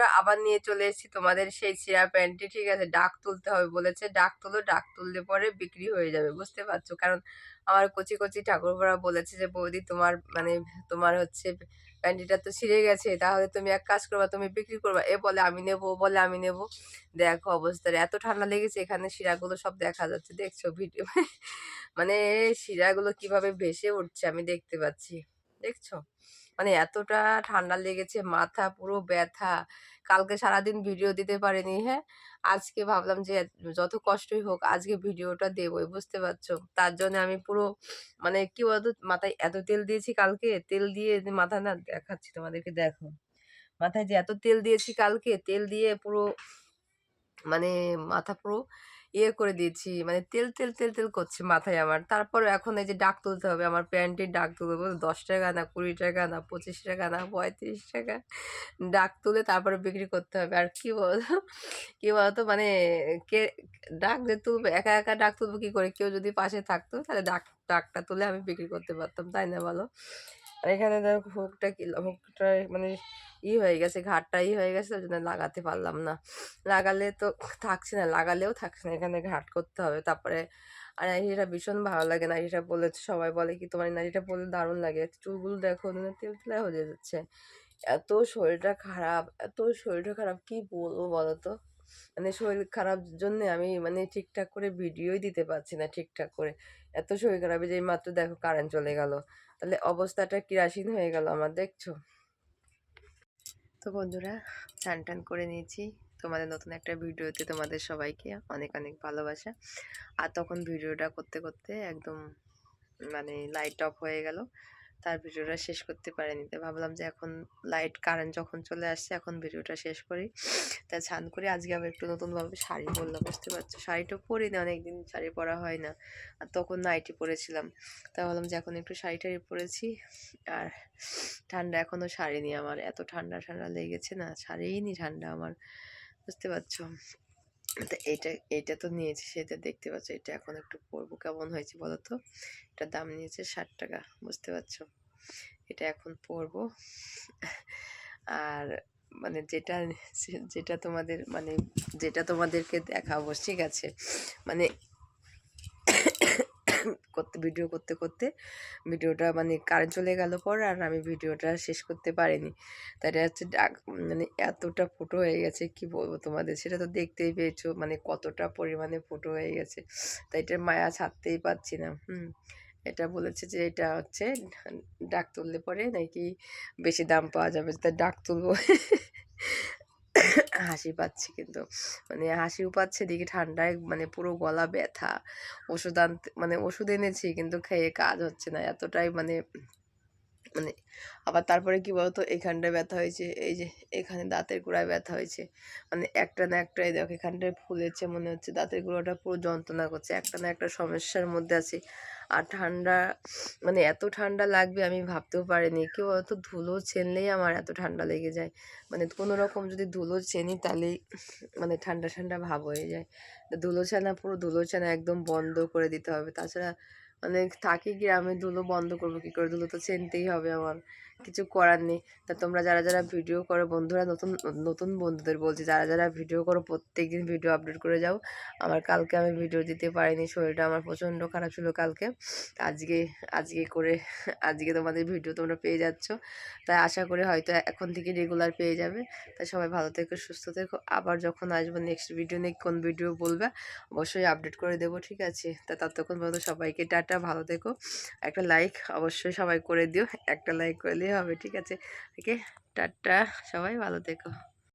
বন্ধুরা আবার নিয়ে চলে এসেছি তোমাদের সেই চিরা প্যান্টটি ঠিক আছে? ডাক তুলতে হবে বলেছে। ডাক তুলো, ডাক তুললে পরে বিক্রি হয়ে যাবে, বুঝতে পারছ? কারণ আমার কচি কচি ঠাকুরপোড়া বলেছে যে, বৌদি, তোমার মানে তোমার হচ্ছে প্যান্টিটা তো ছিঁড়ে গেছে, তাহলে তুমি এক কাজ করবা, তুমি বিক্রি করবা। এ বলে, আমি নেব বলে, আমি নেব। দেখো অবস্থার এত ঠান্ডা লেগেছে, এখানে শিরাগুলো সব দেখা যাচ্ছে, দেখছ ভিডিও? মানে শিরাগুলো কীভাবে ভেসে উঠছে আমি দেখতে পাচ্ছি। দেখছ? মানে এতটা ঠান্ডা লেগেছে, মাথা পুরো ব্যথা। কালকে সারাদিন ভিডিও দিতে পারিনি হ্যাঁ? আজকে ভাবলাম যে যত কষ্টই হোক, আজকে ভিডিওটা দেবই, বুঝতে পারছ? তার জন্য আমি পুরো মানে কি বলতো, মাথায় এত তেল দিয়েছি কালকে, তেল দিয়ে মাথা না দেখাচ্ছি তোমাদেরকে, দেখো। মাথায় যে এত তেল দিয়েছি কালকে, তেল দিয়ে পুরো মানে মাথা পুরো ইয়ে করে দিয়েছি মানে তেল তেল তেল তেল করছে মাথায় আমার। তারপর এখন এই যে ডাক তুলতে হবে, আমার প্যান্টের ডাক তুলতে হবে, দশ টাকা না, কুড়ি টাকা না, পঁচিশ টাকা না, পঁয়ত্রিশ টাকা ডাক তুলে তারপরে বিক্রি করতে হবে। আর কি বলতো কি বলতো মানে কে, ডাক যে তুলবে, একা একা ডাক তুলবো কী করে? কেউ যদি পাশে থাকতো, তাহলে ডাক, ডাকটা তুলে আমি বিক্রি করতে পারতাম, তাই না বলো? আর এখানে দেখো হুকটা কি হুকটা মানে ই হয়ে গেছে, ঘাটটা ই হয়ে গেছে, ওই জন্য লাগাতে পারলাম না। লাগালে তো থাকছে না, লাগালেও থাকছে না, এখানে ঘাট করতে হবে। তারপরে আর নাইটিটা ভীষণ ভালো লাগে, নাইটিটা বলেছে সবাই বলে কি তোমার নাইটিটা পরলে দারুণ লাগে। চুলগুলো দেখো তেল তেলা হয়ে যাচ্ছে। এত শরীরটা খারাপ, এত শরীরটা খারাপ, কি বলব বলো তো? মানে শরীর খারাপ জন্যে আমি মানে ঠিকঠাক করে ভিডিওই দিতে পারছি না ঠিকঠাক করে। এত শরীর খারাপ যে মাত্র দেখো কারেন্ট চলে গেল। তাহলে অবস্থাটা কিরাসীন হয়ে গেল আমার, দেখছ? তো বন্ধুরা চান টান করে নিয়েছি। তোমাদের নতুন একটা ভিডিওতে তোমাদের সবাইকে অনেক অনেক ভালোবাসা। আর তখন ভিডিওটা করতে করতে একদম মানে লাইট অফ হয়ে গেল। তার ভিডিওটা শেষ করতে পারিনি। তাই ভাবলাম যে এখন লাইট কারেন্ট যখন চলে আসছে, এখন ভিডিওটা শেষ করি। তাই ছান করে আজকে আবার একটু নতুনভাবে শাড়ি পরলাম, বুঝতে পারছ? শাড়িটা পরি না অনেকদিন শাড়ি পরা হয় না। আর তখন নাইটি পরেছিলাম। তাই ভাবলাম যে এখন একটু শাড়ি টাড়ি পরেছি। আর ঠান্ডা এখনও শাড়ি সারেনি আমার। এত ঠান্ডা ঠান্ডা লেগেছে না, শাড়িই নি ঠান্ডা আমার। বুঝতে পারছ? এটা এইটা তো নিয়েছি, সেটা দেখতে পাচ্ছ। এটা এখন একটু পরবো। কেমন হয়েছে বলো তো? এটা দাম নিয়েছে ষাট টাকা, বুঝতে পারছ? এটা এখন পরবো। আর মানে যেটা যেটা তোমাদের মানে যেটা তোমাদেরকে দেখাবো, ঠিক আছে? মানে করতে, ভিডিও করতে করতে ভিডিওটা মানে কারেন্ট চলে গেল পর আর আমি ভিডিওটা শেষ করতে পারিনি। তাই হচ্ছে ডাক মানে এতটা ফুটো হয়ে গেছে, কি বলব তোমাদের? সেটা তো দেখতেই পেয়েছ মানে কতটা পরিমাণে ফুটো হয়ে গেছে। তাই এটার মায়া ছাড়তেই পারছি না, হুম। এটা বলেছে যে এটা হচ্ছে ডাক তুললে পরে নাকি বেশি দাম পাওয়া যাবে। তাই ডাক তুলবো। হাসি পাচ্ছি কিন্তু। মানে হাসিও পাচ্ছে, দেখি ঠান্ডায় মানে পুরো গলা ব্যথা। ওষুধ আনতে মানে ওষুধ এনেছি কিন্তু খেয়ে কাজ হচ্ছে না। এতটাই মানে মানে আবার তারপরে কি বলতো? এখানটায় ব্যথা হয়েছে, এই যে এখানে দাঁতের গোড়ায় ব্যথা হয়েছে। মানে একটা না একটাই দেখো এখানটায় ফুলেছে মনে হচ্ছে, দাঁতের গোড়াটা পুরো যন্ত্রণা করছে, একটা না একটা সমস্যার মধ্যে আছে। আর ঠান্ডা মানে এত ঠান্ডা লাগবে আমি ভাবতেও পারিনি। কেউ অত ধুলো ছেনলেই আমার এত ঠান্ডা লেগে যায়। মানে কোনো রকম যদি ধুলো চেনি তাহলেই মানে ঠান্ডা ঠান্ডা ভাব হয়ে যায়। ধুলো ছানা, পুরো ধুলো ছানা একদম বন্ধ করে দিতে হবে। তাছাড়া মানে থাকি গ্রামে ধুলো বন্ধ করব, কী করে? ধুলো তো চেনতেই হবে আমার। কিছু করার নেই। তা তোমরা যারা যারা ভিডিও করো, বন্ধুরা, নতুন নতুন বন্ধুদের বলছি, যারা যারা ভিডিও করো প্রত্যেক দিন ভিডিও আপলোড করে যাও। আমার কালকে আমি ভিডিও দিতে পারিনি, শরীরটা আমার প্রচণ্ড খারাপ ছিল কালকে। আজকে আজকে করে, আজকে তোমাদের ভিডিও তোমরা পেয়ে যাচ্ছ। তাই আশা করি হয়তো এখন থেকে রেগুলার পেয়ে যাবে। তাই সবাই ভালো থেকো, সুস্থ থেকো। আবার যখন আসব নেক্সট ভিডিও নিয়ে, কোন ভিডিও বলবে, অবশ্যই আপডেট করে দেবো, ঠিক আছে? তা ততক্ষণ পর্যন্ত সবাইকে টাটা। ভালো থেকো। একটা লাইক অবশ্যই সবাই করে দিও। একটা লাইক করে করলেই হবে, ঠিক আছে? ওকে, টাটা সবাই, ভালো থেকো।